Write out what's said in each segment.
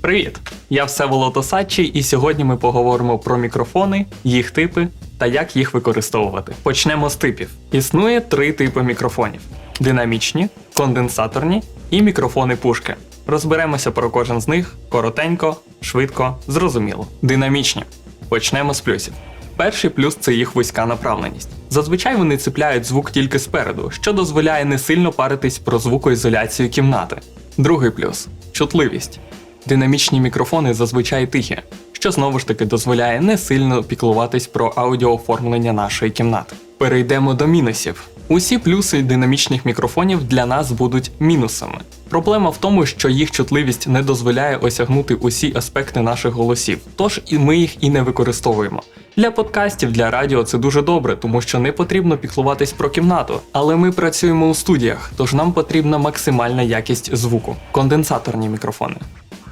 Привіт! Я Всеволод Осадчий, і сьогодні ми поговоримо про мікрофони, їх типи та як їх використовувати. Почнемо з типів. Існує три типи мікрофонів: динамічні, конденсаторні і мікрофони пушки. Розберемося про кожен з них коротенько, швидко, зрозуміло. Динамічні. Почнемо з плюсів. Перший плюс це їх вузька направленість. Зазвичай вони цепляють звук тільки спереду, що дозволяє не сильно паритись про звукоізоляцію кімнати. Другий плюс чутливість. Динамічні мікрофони зазвичай тихі, що знову ж таки дозволяє не сильно піклуватись про аудіооформлення нашої кімнати. Перейдемо до мінусів. Усі плюси динамічних мікрофонів для нас будуть мінусами. Проблема в тому, що їх чутливість не дозволяє осягнути усі аспекти наших голосів, тож і ми їх і не використовуємо. Для подкастів, для радіо це дуже добре, тому що не потрібно піклуватись про кімнату. Але ми працюємо у студіях, тож нам потрібна максимальна якість звуку конденсаторні мікрофони.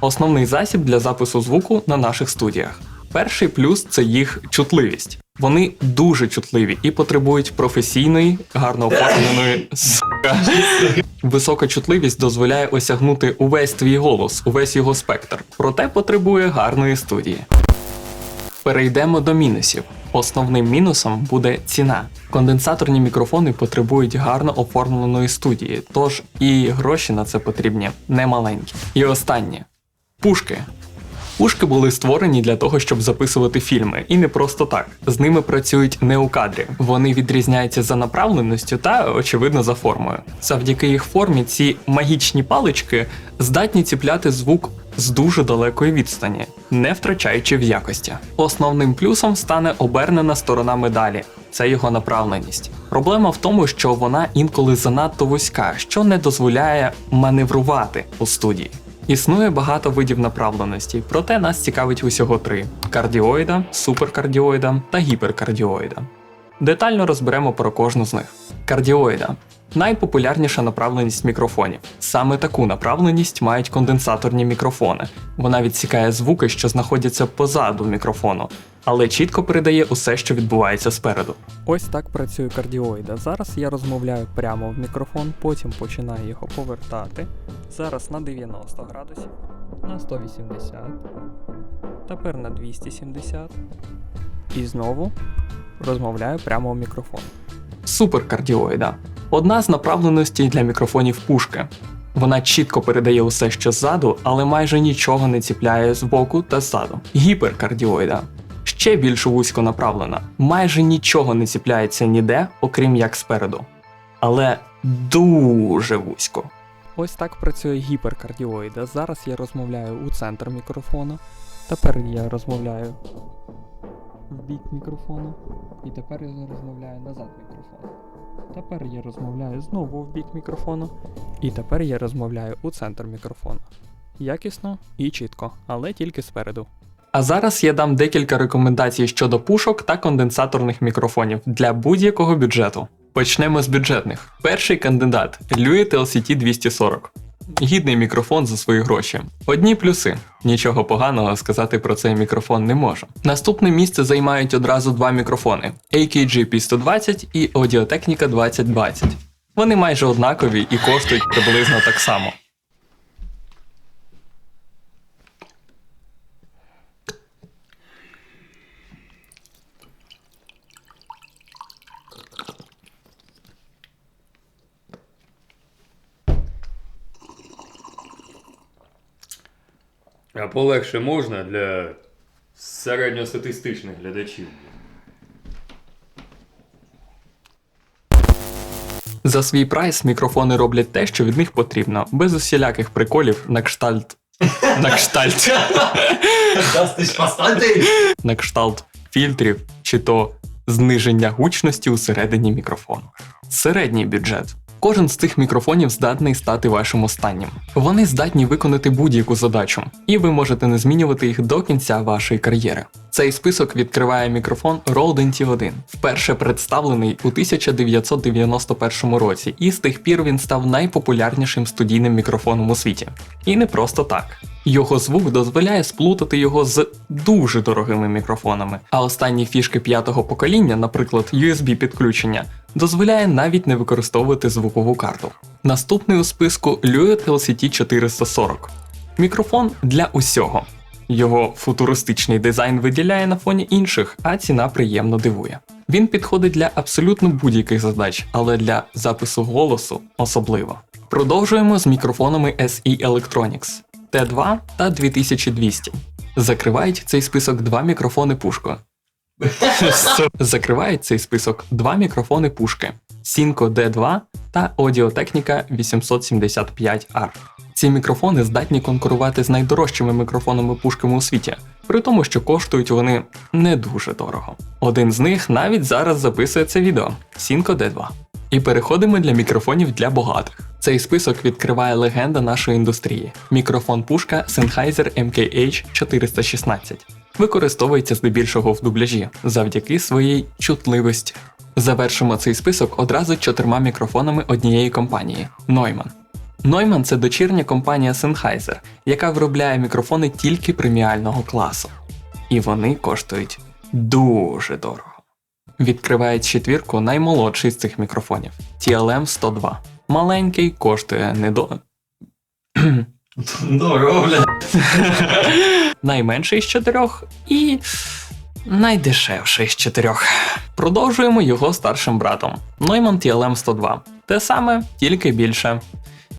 Основний засіб для запису звуку на наших студіях. Перший плюс це їх чутливість. Вони дуже чутливі і потребують професійної, гарно оформленої. Висока чутливість дозволяє осягнути увесь твій голос, увесь його спектр, проте потребує гарної студії. Перейдемо до мінусів. Основним мінусом буде ціна. Конденсаторні мікрофони потребують гарно оформленої студії, тож і гроші на це потрібні немаленькі. І останнє пушки. Пушки були створені для того, щоб записувати фільми, і не просто так. З ними працюють не у кадрі. Вони відрізняються за направленістю та, очевидно, за формою. Завдяки їх формі ці магічні палички здатні ціпляти звук з дуже далекої відстані, не втрачаючи в якості. Основним плюсом стане обернена сторона медалі. Це його направленість. Проблема в тому, що вона інколи занадто вузька, що не дозволяє маневрувати у студії. Існує багато видів направленості, проте нас цікавить усього три: кардіоїда, суперкардіоїда та гіперкардіоїда. Детально розберемо про кожну з них. Кардіоїда найпопулярніша направленість мікрофонів. Саме таку направленість мають конденсаторні мікрофони. Вона відсікає звуки, що знаходяться позаду мікрофону, але чітко передає усе, що відбувається спереду. Ось так працює кардіоїда. Зараз я розмовляю прямо в мікрофон, потім починаю його повертати. Зараз на 90 градусів, на 180, тепер на 270. І знову розмовляю прямо в мікрофон. Суперкардіоїда одна з направленостей для мікрофонів пушки. Вона чітко передає усе, що ззаду, але майже нічого не ціпляє з боку та ззаду. Гіперкардіоїда ще більш вузько направлена, майже нічого не ціпляється ніде, окрім як спереду. Але дуже вузько. Ось так працює гіперкардіоїда. Зараз я розмовляю у центр мікрофона. Тепер я розмовляю в бік мікрофона. І тепер я розмовляю назад мікрофона. Тепер я розмовляю знову в бік мікрофона. І тепер я розмовляю у центр мікрофона. Якісно і чітко, але тільки спереду. А зараз я дам декілька рекомендацій щодо пушок та конденсаторних мікрофонів для будь-якого бюджету. Почнемо з бюджетних. Перший кандидат Luit LCT 240. Гідний мікрофон за свої гроші. Одні плюси. Нічого поганого сказати про цей мікрофон не можу. Наступне місце займають одразу два мікрофони: AKG P120 і Audio-Technica 2020. Вони майже однакові і коштують приблизно так само. А полегше можна для середньостатистичних глядачів. За свій прайс мікрофони роблять те, що від них потрібно, без усіляких приколів на кштальт. На кштальт. на кшталт фільтрів чи то зниження гучності усередині мікрофону. Середній бюджет. Кожен з цих мікрофонів здатний стати вашим останнім. Вони здатні виконати будь-яку задачу, і ви можете не змінювати їх до кінця вашої кар'єри. Цей список відкриває мікрофон Rode NT1, вперше представлений у 1991 році, і з тих пір він став найпопулярнішим студійним мікрофоном у світі. І не просто так. Його звук дозволяє сплутати його з дуже дорогими мікрофонами, а останні фішки п'ятого покоління, наприклад, USB підключення, дозволяє навіть не використовувати звукову карту. Наступний у списку Luet LCT 440. Мікрофон для усього. Його футуристичний дизайн виділяє на фоні інших, а ціна приємно дивує. Він підходить для абсолютно будь-яких задач, але для запису голосу особливо. Продовжуємо з мікрофонами SE Electronics T2 та 2200. Закривають цей список два мікрофони пушко. Закривають цей список два мікрофони пушки Synco D2 та Audio-Technica 875R. Ці мікрофони здатні конкурувати з найдорожчими мікрофонами пушками у світі, при тому, що коштують вони не дуже дорого. Один з них навіть зараз записує це відео Synco D2. І переходимо для мікрофонів для багатих. Цей список відкриває легенда нашої індустрії. Мікрофон пушка Sennheiser MKH 416. Використовується здебільшого в дубляжі завдяки своїй чутливості. Завершимо цей список одразу чотирма мікрофонами однієї компанії Neumann. Neumann – це дочірня компанія Sennheiser, яка виробляє мікрофони тільки преміального класу. І вони коштують дуже дорого. Відкривають четвірку наймолодший з цих мікрофонів TLM 102. Маленький коштує не до. Дорого, бля. найменший з чотирьох і найдешевший з чотирьох. Продовжуємо його старшим братом Neumann TLM 102. Те саме, тільки більше.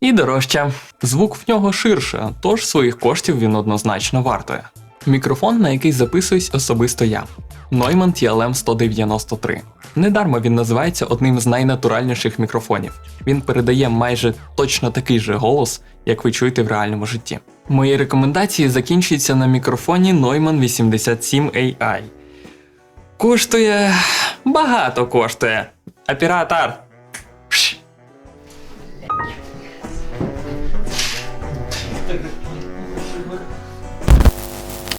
І дорожче. Звук в нього ширше, тож своїх коштів він однозначно вартує. Мікрофон, на який записуюсь особисто я. Neumann TLM 193. Недарма він називається одним з найнатуральніших мікрофонів. Він передає майже точно такий же голос, як ви чуєте в реальному житті. Мої рекомендації закінчуються на мікрофоні Neumann 87 AI. Коштує багато коштує. Оператор.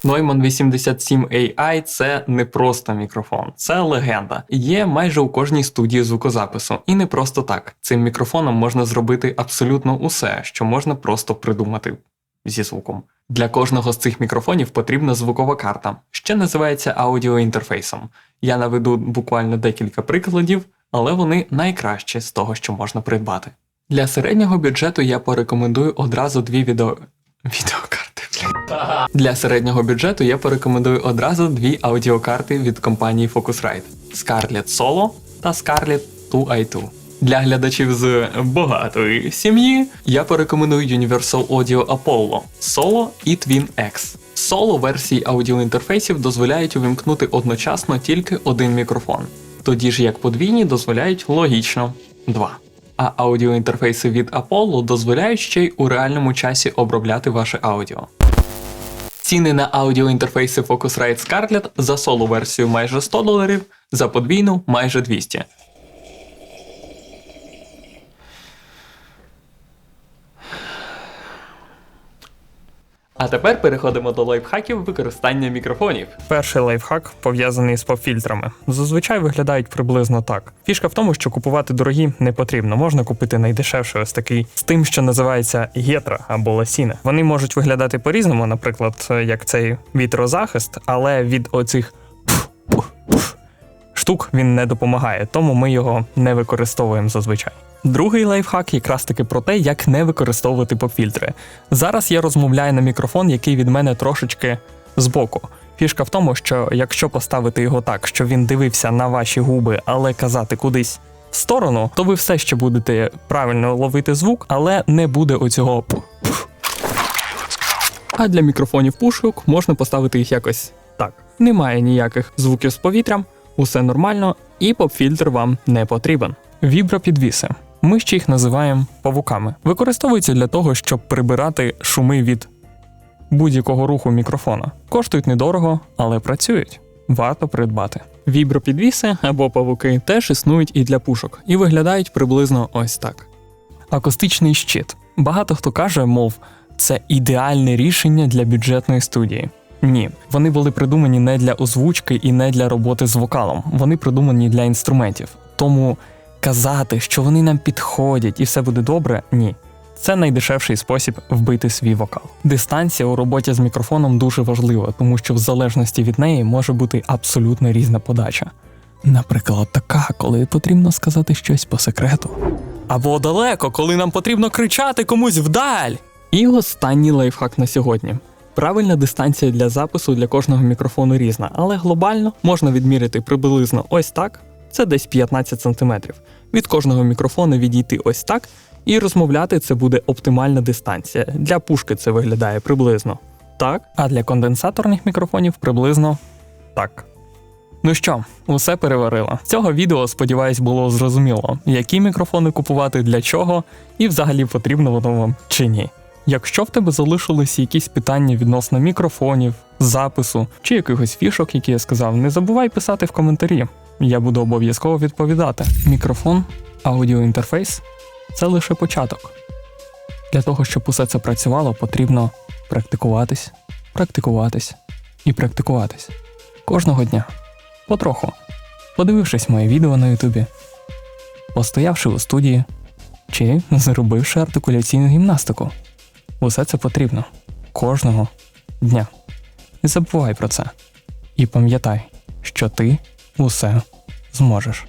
Neumann 87 AI це не просто мікрофон, це легенда. Є майже у кожній студії звукозапису. І не просто так. Цим мікрофоном можна зробити абсолютно усе, що можна просто придумати зі звуком. Для кожного з цих мікрофонів потрібна звукова карта, що називається аудіоінтерфейсом. Я наведу буквально декілька прикладів, але вони найкращі з того, що можна придбати. Для середнього бюджету я порекомендую одразу дві відео... відеокарти. Для середнього бюджету я порекомендую одразу дві аудіокарти від компанії Focusrite Scarlett Solo та Scarlett 2i2. Для глядачів з багатої сім'ї я порекомендую Universal Audio Apollo Solo і Twin X. Solo версії аудіоінтерфейсів дозволяють увімкнути одночасно тільки один мікрофон, тоді ж як подвійні дозволяють логічно два. А аудіоінтерфейси від Apollo дозволяють ще й у реальному часі обробляти ваше аудіо. Ціни на аудіоінтерфейси Focusrite Scarlett за соло версію майже 100 доларів, за подвійну майже 200. А тепер переходимо до лайфхаків використання мікрофонів. Перший лайфхак пов'язаний з поп-фільтрами. Зазвичай виглядають приблизно так. Фішка в тому, що купувати дорогі не потрібно. Можна купити найдешевший ось такий з тим, що називається гетра або ласіна. Вони можуть виглядати по-різному, наприклад, як цей вітрозахист, але від оцих штук він не допомагає, тому ми його не використовуємо зазвичай. Другий лайфхак якраз таки про те, як не використовувати попфільтри. Зараз я розмовляю на мікрофон, який від мене трошечки збоку. Фішка в тому, що якщо поставити його так, що він дивився на ваші губи, але казати кудись в сторону, то ви все ще будете правильно ловити звук, але не буде оцього. А для мікрофонів пушок можна поставити їх якось так. Немає ніяких звуків з повітрям, усе нормально, і поп-фільтр вам не потрібен. Вібропідвіси. Ми ще їх називаємо павуками. Використовуються для того, щоб прибирати шуми від будь-якого руху мікрофона. Коштують недорого, але працюють. Варто придбати. Вібропідвіси або павуки теж існують і для пушок, і виглядають приблизно ось так. Акустичний щит. Багато хто каже, мов, це ідеальне рішення для бюджетної студії. Ні, вони були придумані не для озвучки і не для роботи з вокалом. Вони придумані для інструментів. Тому казати, що вони нам підходять і все буде добре, ні. Це найдешевший спосіб вбити свій вокал. Дистанція у роботі з мікрофоном дуже важлива, тому що в залежності від неї може бути абсолютно різна подача. Наприклад, така, коли потрібно сказати щось по секрету. Або далеко, коли нам потрібно кричати комусь вдаль. І останній лайфхак на сьогодні. Правильна дистанція для запису для кожного мікрофону різна, але глобально можна відміряти приблизно ось так, це десь 15 см. Від кожного мікрофону відійти ось так, і розмовляти це буде оптимальна дистанція. Для пушки це виглядає приблизно так, а для конденсаторних мікрофонів приблизно так. Ну що, усе переварила. З цього відео, сподіваюсь, було зрозуміло, які мікрофони купувати для чого, і взагалі потрібно воно вам чи ні. Якщо в тебе залишилися якісь питання відносно мікрофонів, запису чи якихось фішок, які я сказав, не забувай писати в коментарі. Я буду обов'язково відповідати. Мікрофон, аудіоінтерфейс це лише початок. Для того, щоб усе це працювало, потрібно практикуватись, практикуватись і практикуватись кожного дня. Потроху. Подивившись моє відео на Ютубі, постоявши у студії чи зробивши артикуляційну гімнастику. Усе це потрібно кожного дня. Не забувай про це. І пам'ятай, що ти усе зможеш.